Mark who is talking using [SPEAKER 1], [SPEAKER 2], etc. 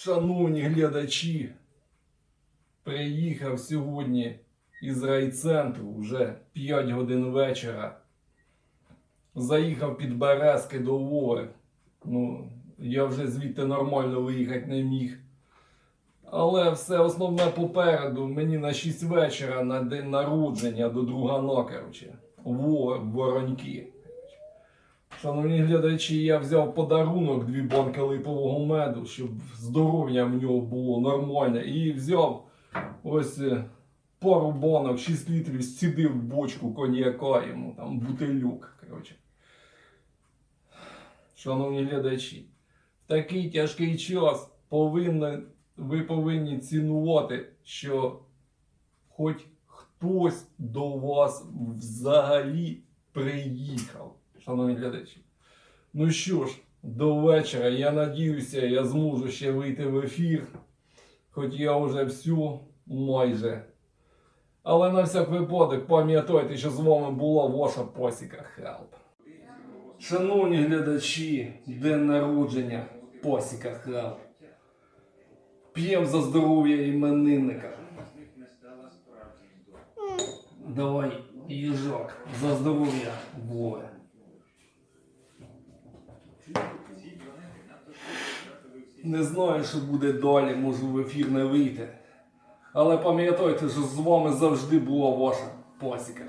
[SPEAKER 1] Шановні глядачі, приїхав сьогодні із райцентру вже 5 годин вечора. Заїхав під Березки до Львова. Ну, я вже звідти нормально виїхати не міг. Але все основне попереду. Мені на 6 вечора на день народження до другана, короче. Во, вороньки. Шановні глядачі, я взяв подарунок дві банки липового меду, щоб здоров'я в нього було нормальне. І взяв ось е, пару банок, 6 літрів, сідив в бочку коньяка йому, там бутилюк. Коротше. Шановні глядачі, в такий тяжкий час повинні, ви повинні цінувати, що хоч хтось до вас взагалі приїхав. Шановні глядачі. Ну що ж, до вечора. Я надіюся, я зможу ще вийти в ефір. Хоч я вже всю майже. Але на всяк випадок пам'ятайте, що з вами була ваша посіка Хелп. Шановні глядачі, день народження посіка Хелп. П'ємо за здоров'я іменинника. Давай, їжак, за здоров'я Вове. Не знаю, що буде далі, можу в ефір не вийти. Але пам'ятайте, що з вами завжди була ваша посіка.